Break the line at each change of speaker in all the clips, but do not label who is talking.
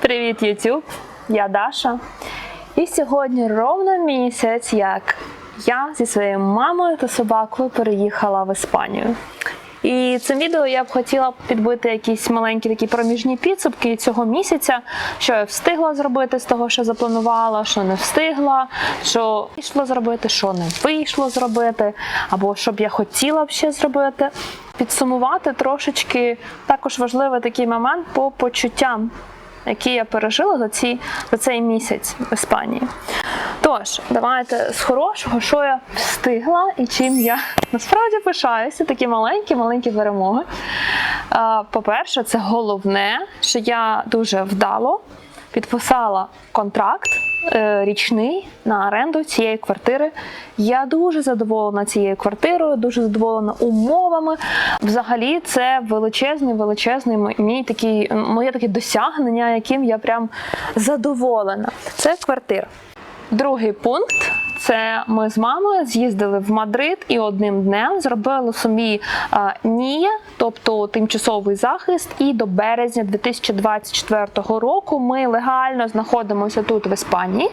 Привіт, YouTube! Я Даша. І сьогодні ровно місяць, як я зі своєю мамою та собакою переїхала в Іспанію. І цим відео я б хотіла підбити якісь маленькі такі проміжні підсумки цього місяця, що я встигла зробити з того, що запланувала, що не встигла, що вийшло зробити, що не вийшло зробити, або що б я хотіла б ще зробити. Підсумувати трошечки також важливий такий момент по почуттям, які я пережила за, ці, за цей місяць в Іспанії. Тож, давайте з хорошого, що я встигла і чим я насправді пишаюся, такі маленькі-маленькі перемоги. По-перше, це головне, що я дуже вдало підписала контракт е, річний на оренду цієї квартири. Я дуже задоволена цією квартирою, дуже задоволена умовами. Взагалі, це величезний, величезний мій такий, моє таке досягнення, яким я прям задоволена. Це квартира. Другий пункт. Це ми з мамою з'їздили в Мадрид і одним днем зробили собі НІЄ, тобто тимчасовий захист. І до березня 2024 року ми легально знаходимося тут в Іспанії.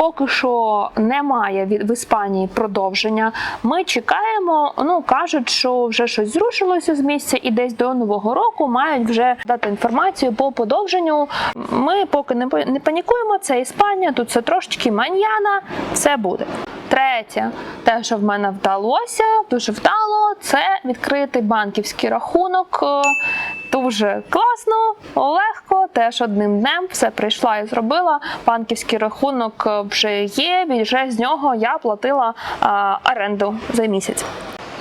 Поки що немає від в Іспанії продовження. Ми чекаємо. Ну кажуть, що вже щось зрушилося з місця, і десь до нового року мають вже дати інформацію по подовженню. Ми поки не не панікуємо. Це Іспанія, тут все трошечки маньяна, все буде. Третє, те, що в мене вдалося, дуже вдало, це відкрити банківський рахунок. Е, Дуже класно, легко, теж одним днем все прийшла і зробила. Банківський рахунок е, вже є, вже з нього я платила а, оренду за місяць.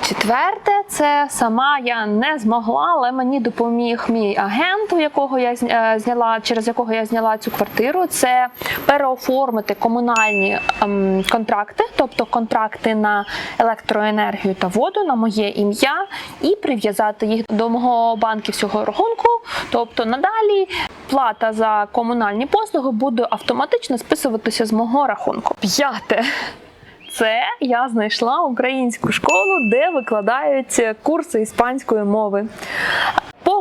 Четверте, це сама я не змогла, але мені допоміг мій агент, у якого я е, зняла, через якого я зняла цю квартиру. Це переоформити комунальні ем, контракти, тобто контракти на електроенергію та воду на моє ім'я, і прив'язати їх до мого банківського рахунку. Тобто надалі плата за комунальні послуги буде автоматично списуватися з мого рахунку. П'яте. Це я знайшла українську школу, де викладають курси іспанської мови.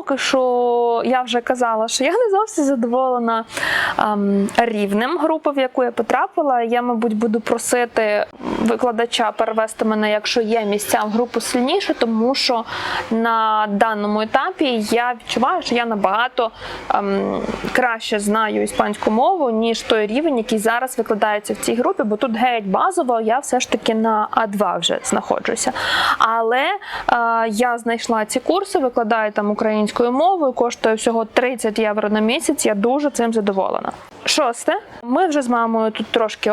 Поки що я вже казала, що я не зовсім задоволена ем, рівнем групи, в яку я потрапила. Я, мабуть, буду просити викладача перевести мене, якщо є місця в групу сильніше, тому що на даному етапі я відчуваю, що я набагато ем, краще знаю іспанську мову, ніж той рівень, який зараз викладається в цій групі, бо тут геть базово, я все ж таки на А2 вже знаходжуся. Але е, я знайшла ці курси, викладаю там українською мовою, коштує всього 30 євро на місяць. Я дуже цим задоволена. Шосте, ми вже з мамою тут трошки е,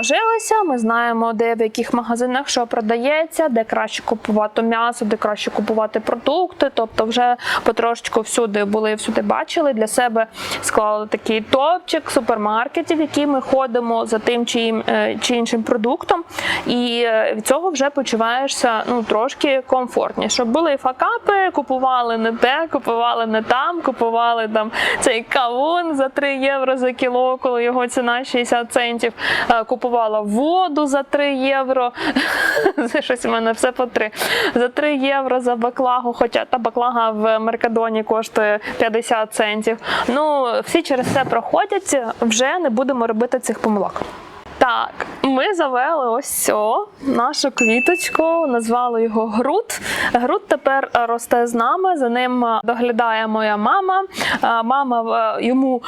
ожилися. Ми знаємо, де в яких магазинах що продається, де краще купувати м'ясо, де краще купувати продукти. Тобто, вже потрошечку всюди були, всюди бачили. Для себе склали такий топчик супермаркетів, які ми ходимо за тим чи, е, чи іншим продуктом. І е, від цього вже почуваєшся ну трошки комфортніше. Були факапи, купували не те, купували не там, купували там цей кавун за 3 євро за кіло, коли його ціна 60 центів. Е, Купувала воду за 3 євро. Це щось у мене все по 3. За 3 євро за баклагу, хоча та баклага в Меркадоні коштує 50 центів. Ну, всі через це проходять, вже не будемо робити цих помилок. Так, ми завели ось цього, нашу квіточку, назвали його Грут. Грут тепер росте з нами, за ним е, доглядає моя мама. Е, Мама е, йому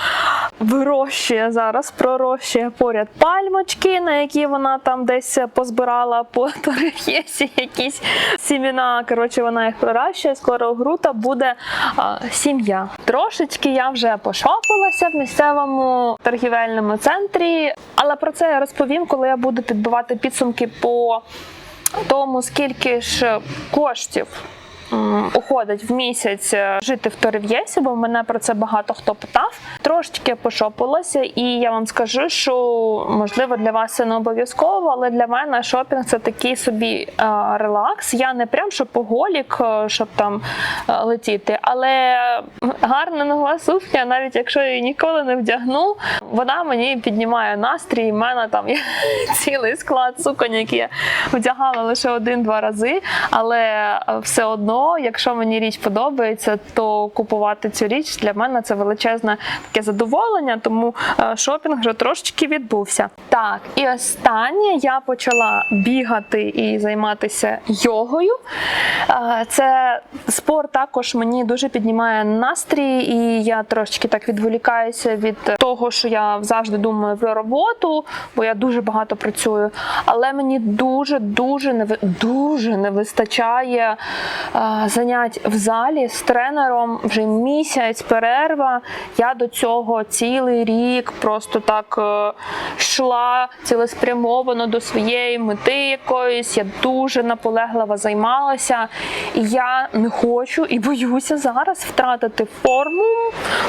вирощує зараз, пророщує поряд пальмочки, на які вона там десь позбирала по торгєсі якісь сіміна. Коротше, вона їх пророщує. Скоро Грута буде сім'я. Трошечки я вже пошопилася в місцевому торгівельному центрі, але про це я розповім, коли я буду підбивати підсумки по тому, скільки ж коштів. М, Уходить в місяць е, жити в Торів'єсі, бо мене про це багато хто питав. Трошечки пошопилася, і я вам скажу, що можливо для вас це не обов'язково, але для мене шопінг це такий собі е, релакс. Я не прям шопоголік, е, щоб там е, летіти, але гарна нова сукня, навіть якщо я її ніколи не вдягну, вона мені піднімає настрій. в мене там є цілий склад суконь, які я вдягала лише один-два рази, але е, все одно давно. Якщо мені річ подобається, то купувати цю річ для мене це величезне таке задоволення, тому е, шопінг вже трошечки відбувся. Так, і останнє я почала бігати і займатися йогою. Е, Це спорт також мені дуже піднімає настрій, і я трошечки так відволікаюся від того, що я завжди думаю про роботу, бо я дуже багато працюю. Але мені дуже дуже не дуже не вистачає е, занять в залі з тренером вже місяць перерва. Я до цього цілий рік просто так е, йшла цілеспрямовано до своєї мети якоїсь. Я дуже наполегливо займалася, і я не хочу і боюся зараз втратити форму,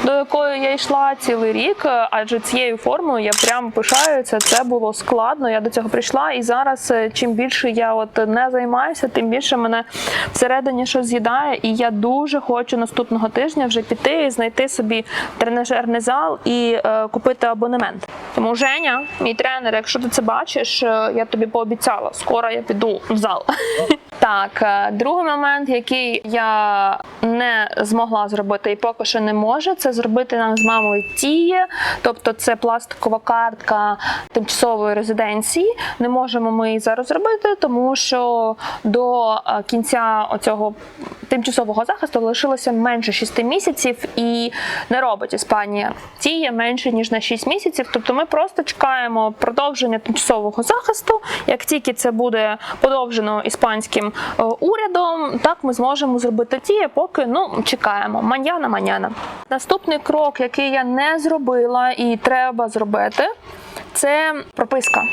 до якої я йшла цілий рік. е, Адже цією формою я прям пишаюся. Це було складно. Я до цього прийшла, і зараз е, чим більше я от не займаюся, тим більше мене всередині щось з'їдає. І я дуже хочу наступного тижня вже піти і знайти собі тренажерний зал і е, купити абонемент. Тому Женя, мій тренер, якщо ти це бачиш, е, я тобі пообіцяла, скоро я піду в зал. Так, е, другий момент, який я не змогла зробити і поки що не можу, це зробити нам з мамою тіє, тобто це пластикова картка тимчасової резиденції. Не можемо ми її зараз зробити, тому що до е, кінця оцього тимчасового захисту лишилося менше 6 місяців і не робить Іспанія тіє менше ніж на 6 місяців. Тобто ми просто чекаємо продовження тимчасового захисту. Як тільки це буде подовжено іспанським е, урядом, так ми зможемо зробити тіє, поки ну чекаємо. Маньяна, маньяна. Наступний крок, який я не зробила і треба зробити, це прописка.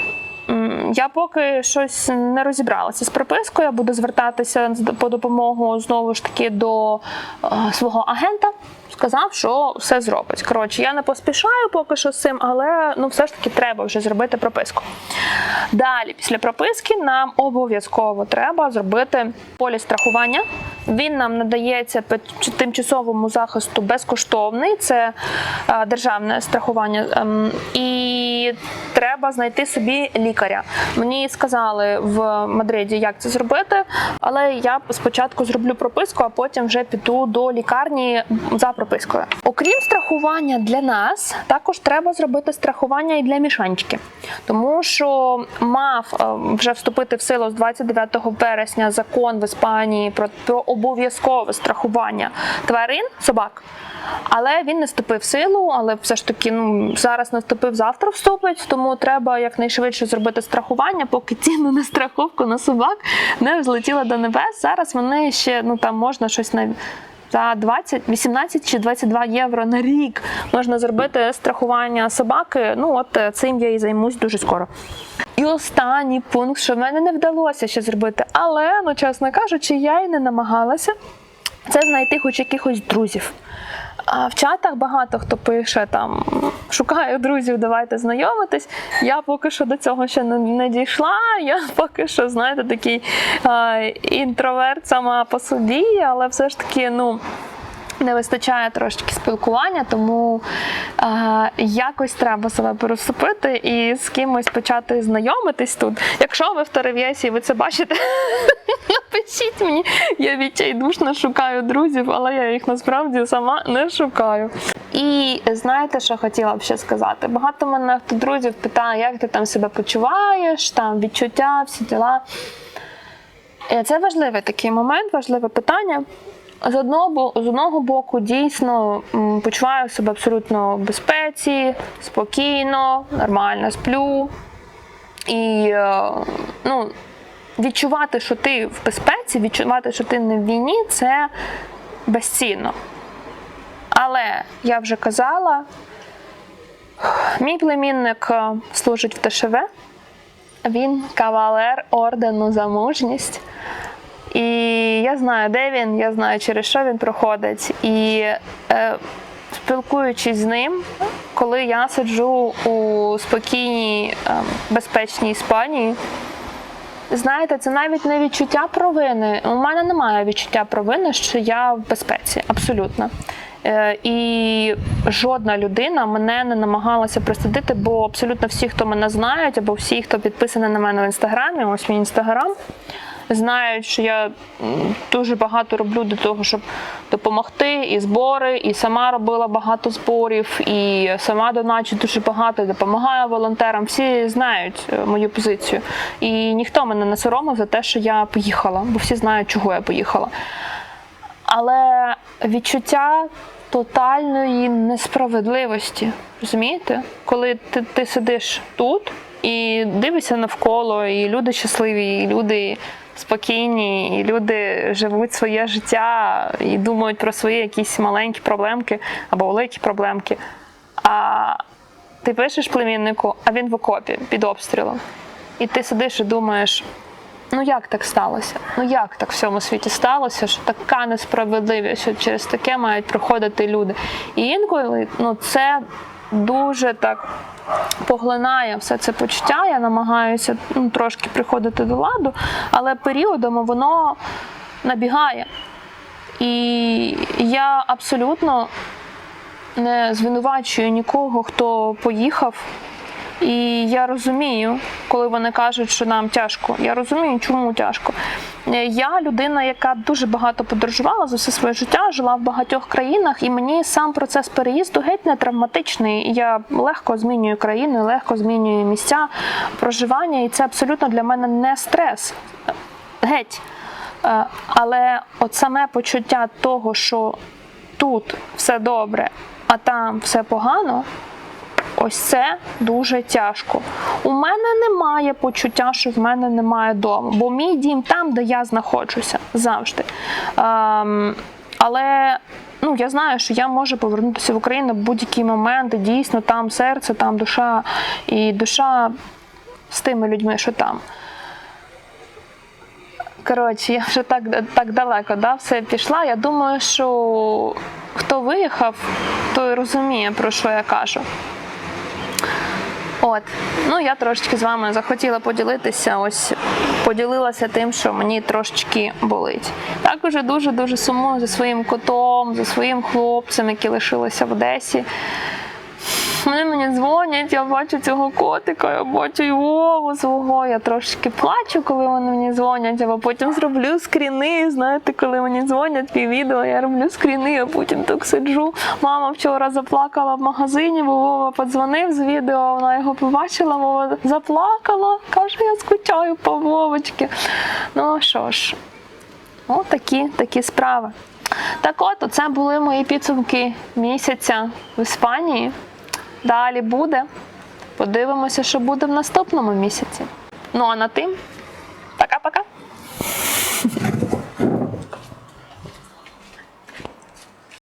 Я поки щось не розібралася з пропискою. Я буду звертатися по допомогу знову ж таки до е, свого агента. Сказав, що все зробить. Коротше, я не поспішаю поки що з цим, але ну все ж таки треба вже зробити прописку. Далі, після прописки, нам обов'язково треба зробити поліс страхування. Він нам надається тимчасовому захисту безкоштовний. Це е, державне страхування. Ем, І треба знайти собі лікаря. Мені сказали в Мадриді, як це зробити, але я спочатку зроблю прописку, а потім вже піду до лікарні за пропискою. Окрім страхування для нас, також треба зробити страхування і для мішанчики, тому що мав е, вже вступити в силу з 29 вересня закон в Іспанії про, про обов'язкове страхування тварин собак. Але він не вступив в силу, але все ж таки ну зараз не вступив, завтра вступить, тому треба якнайшвидше зробити страхування, поки ціна на страховку на собак не взлетіла до небес. Зараз вони ще ну там можна щось на. За 20, 18 чи 22 євро на рік можна зробити страхування собаки. Ну от е, цим я і займусь дуже скоро. І останній пункт, що в мене не вдалося ще зробити, але ну чесно кажучи, я і не намагалася це знайти хоч якихось друзів. А в чатах багато хто пише там шукаю друзів, давайте знайомитись. Я поки що до цього ще не, не дійшла. Я поки що, знаєте, такий а, інтроверт сама по собі, але все ж таки, ну. Не вистачає трошки спілкування, тому е, якось треба себе переступити і з кимось почати знайомитись тут. Якщо ви в Терев'єсі, ви це бачите, напишіть мені. Я відчайдушно шукаю друзів, але я їх насправді сама не шукаю. І знаєте, що хотіла б ще сказати? Багато мене хто друзів питає, як ти там себе почуваєш, там відчуття, всі діла. Е, Це важливий такий момент, важливе питання. З одного, з одного боку, дійсно почуваю себе абсолютно в безпеці, спокійно, нормально сплю. І е, ну, відчувати, що ти в безпеці, відчувати, що ти не в війні, це безцінно. Але я вже казала, мій племінник е, служить в ТШВ, він кавалер ордену за мужність. І я знаю, де він, я знаю, через що він проходить. І е, спілкуючись з ним, коли я сиджу у спокійній, е, безпечній Іспанії, знаєте, це навіть не відчуття провини. У мене немає відчуття провини, що я в безпеці, абсолютно. Е, І жодна людина мене не намагалася присадити, бо абсолютно всі, хто мене знають, або всі, хто підписаний на мене в інстаграмі, ось мій інстаграм. Знають, що я дуже багато роблю для того, щоб допомогти, і збори, і сама робила багато зборів, і сама доначу дуже багато, допомагаю волонтерам. Всі знають е, мою позицію. І ніхто мене не соромив за те, що я поїхала, бо всі знають, чого я поїхала. Але відчуття тотальної несправедливості, розумієте? Коли ти, ти сидиш тут і дивишся навколо, і люди щасливі, і люди спокійні, і люди живуть своє життя і думають про свої якісь маленькі проблемки або великі проблемки. А ти пишеш племіннику, а він в окопі під обстрілом. І ти сидиш і думаєш, Ну як так сталося? Ну як так в всьому світі сталося, що така несправедливість, що через таке мають проходити люди. І інколи ну, це дуже так поглинає все це почуття. Я намагаюся ну, трошки приходити до ладу, але періодами воно набігає. І я абсолютно не звинувачую нікого, хто поїхав. І я розумію, коли вони кажуть, що нам тяжко. Я розумію, чому тяжко. Е, Я людина, яка дуже багато подорожувала за все своє життя, жила в багатьох країнах, і мені сам процес переїзду геть не травматичний. Я легко змінюю країну, легко змінюю місця проживання, і це абсолютно для мене не стрес. Геть. Е, Але от саме почуття того, що тут все добре, а там все погано. Ось це дуже тяжко. У мене немає почуття, що в мене немає дому, бо мій дім там, де я знаходжуся завжди. Ем, але ну, я знаю, що я можу повернутися в Україну в будь-який момент. І дійсно, там серце, там душа, і душа з тими людьми, що там. Коротше, я вже так, так далеко да, все пішла. Я думаю, що хто виїхав, той розуміє, про що я кажу. От, ну я трошечки з вами захотіла поділитися. Ось поділилася тим, що мені трошечки болить. Також дуже дуже сумую за своїм котом, за своїм хлопцем, які лишилися в Одесі. Вони мені дзвонять, я бачу цього котика, я бачу його свого. Я трошки плачу, коли вони мені дзвонять, або потім зроблю скріни. Знаєте, коли мені дзвонять пів відео, я роблю скріни, а потім так сиджу. Мама вчора заплакала в магазині, бо Вова подзвонив з відео, вона його побачила, Вова заплакала. Каже, я скучаю по Вовочки. Ну що ж, от такі, такі справи. Так от, це були мої підсумки місяця в Іспанії. Далі буде. Подивимося, що буде в наступному місяці. Ну а на тим, пока-пока.